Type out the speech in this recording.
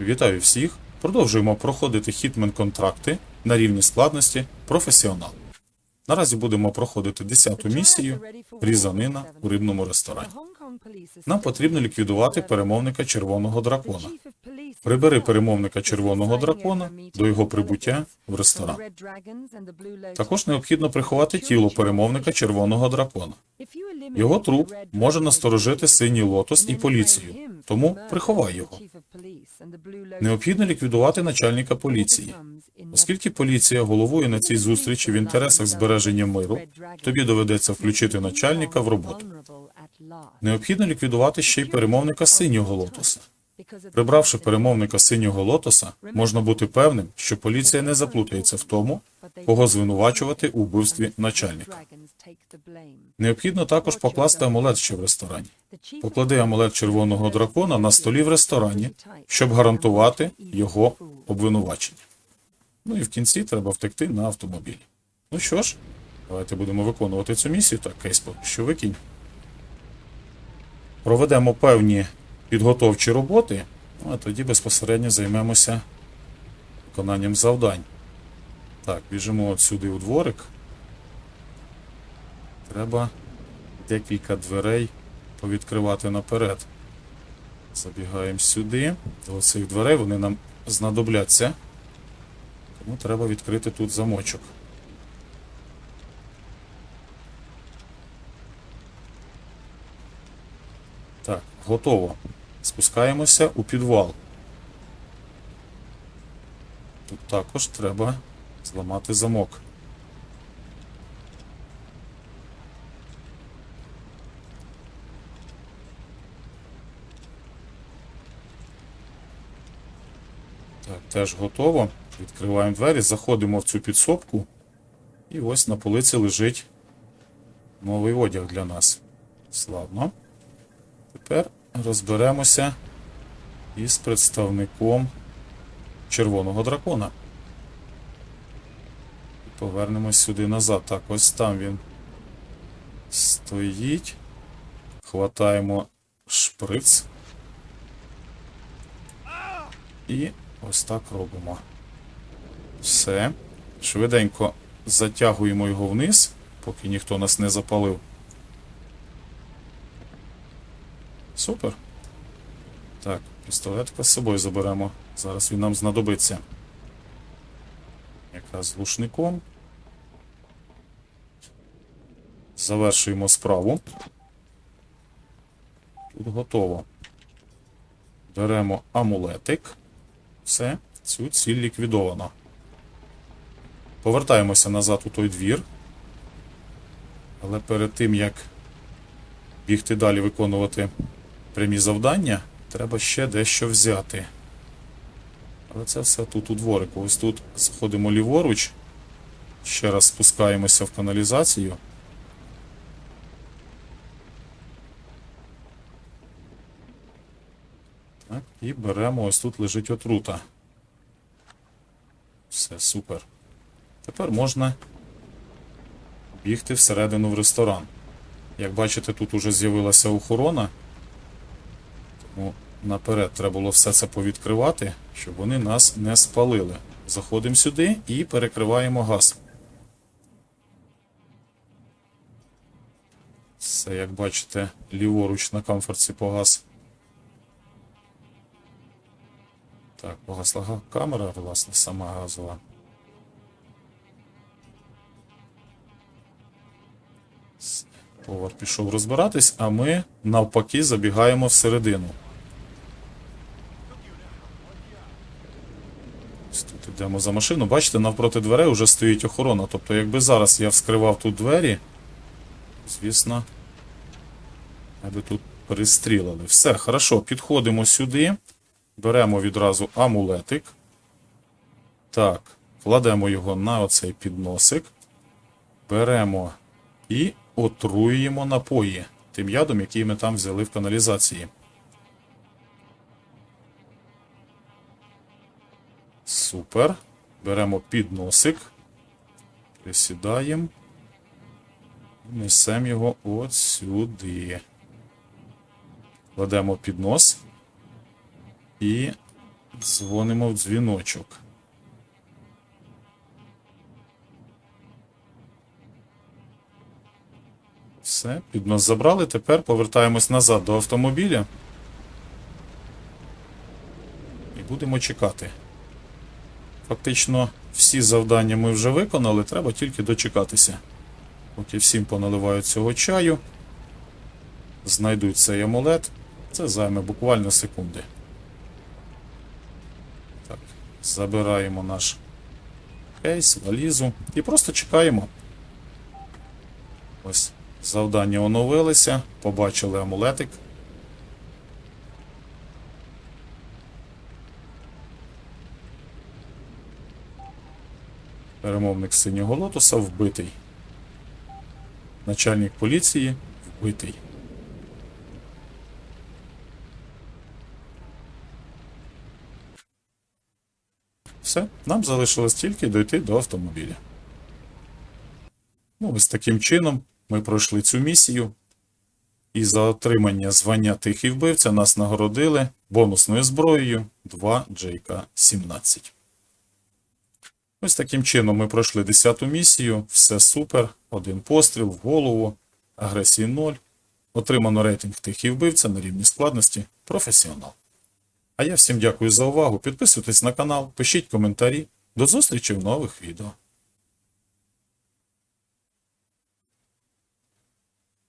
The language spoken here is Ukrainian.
Вітаю всіх! Продовжуємо проходити хітмен контракти на рівні складності професіонал. Наразі будемо проходити 10-ту місію різанина у рибному ресторані. Нам потрібно ліквідувати перемовника червоного дракона. Прибери перемовника червоного дракона до його прибуття в ресторан. Також необхідно приховати тіло перемовника червоного дракона. Його труп може насторожити синій лотос і поліцію, тому приховай його. Необхідно ліквідувати начальника поліції. Оскільки поліція головує на цій зустрічі в інтересах збереження миру, тобі доведеться включити начальника в роботу. Необхідно ліквідувати ще й перемовника синього лотоса. Прибравши перемовника синього лотоса, можна бути певним, що поліція не заплутається в тому, кого звинувачувати у вбивстві начальника. Необхідно також покласти амулет ще в ресторані. Поклади амулет червоного дракона на столі в ресторані, щоб гарантувати його обвинувачення. Ну і в кінці треба втекти на автомобілі. Ну що ж, давайте будемо виконувати цю місію. Так, кейс поки що викинь. Проведемо певні підготовчі роботи, ну, а тоді безпосередньо займемося виконанням завдань. Так, біжимо от сюди у дворик. Треба декілька дверей повідкривати наперед. Забігаємо сюди. До цих дверей вони нам знадобляться. Тому треба відкрити тут замочок. Так, готово. Спускаємося у підвал. Тут також треба зламати замок. Так, теж готово. Відкриваємо двері, заходимо в цю підсобку. І ось на полиці лежить новий одяг для нас. Славно. Тепер розберемося із представником червоного дракона. Повернемось сюди назад. Так, ось там він стоїть. Хватаємо шприц. І ось так робимо. Все. Швиденько затягуємо його вниз, поки ніхто нас не запалив. Супер. Так, пістолетка з собою заберемо. Зараз він нам знадобиться. Якраз з глушником. Завершуємо справу. Тут готово. Беремо амулетик. Все, цю ціль ліквідовано. Повертаємося назад у той двір. Але перед тим, як бігти далі виконувати прямі завдання, треба ще дещо взяти. Але це все тут у дворику. Ось тут заходимо ліворуч. Ще раз спускаємося в каналізацію. І беремо, ось тут лежить отрута. Все, супер. Тепер можна бігти всередину в ресторан. Як бачите, тут уже з'явилася охорона. Тому наперед треба було все це повідкривати, щоб вони нас не спалили. Заходимо сюди і перекриваємо газ. Все, як бачите, ліворуч на комфорті погас. Так, погасла камера, власне, сама газова. Повар пішов розбиратись, а ми навпаки забігаємо всередину. Ось Тут йдемо за машину. Бачите, навпроти дверей вже стоїть охорона. Тобто, якби зараз я вскривав тут двері, звісно, аби тут перестрілили. Все, хорошо, підходимо сюди. Беремо відразу амулетик. Так, кладемо його на оцей підносик. Беремо і отруюємо напої тим ядом, який ми там взяли в каналізації. Супер. Беремо підносик. Присідаємо. Несемо його от сюди. Кладемо піднос. І Дзвонимо в дзвіночок. Все, піднос забрали. Тепер повертаємось назад до автомобіля. І будемо чекати. Фактично, всі завдання ми вже виконали, треба тільки дочекатися. Поки всім поналивають цього чаю, знайдуть цей амулет. Це займе буквально секунди. Забираємо наш кейс, валізу і просто чекаємо. Ось завдання оновилися, побачили амулетик. Перемовник синього лотоса вбитий. Начальник поліції вбитий. Все, нам залишилось тільки дойти до автомобіля. Ну, ось таким чином ми пройшли цю місію. І за отримання звання тихий вбивця нас нагородили бонусною зброєю 2 JK-17. Ось таким чином ми пройшли 10-ту місію. Все супер. Один постріл в голову, агресії 0. Отримано рейтинг тихий вбивця на рівні складності професіонал. А я всім дякую за увагу. Підписуйтесь на канал, пишіть коментарі. До зустрічі в нових відео.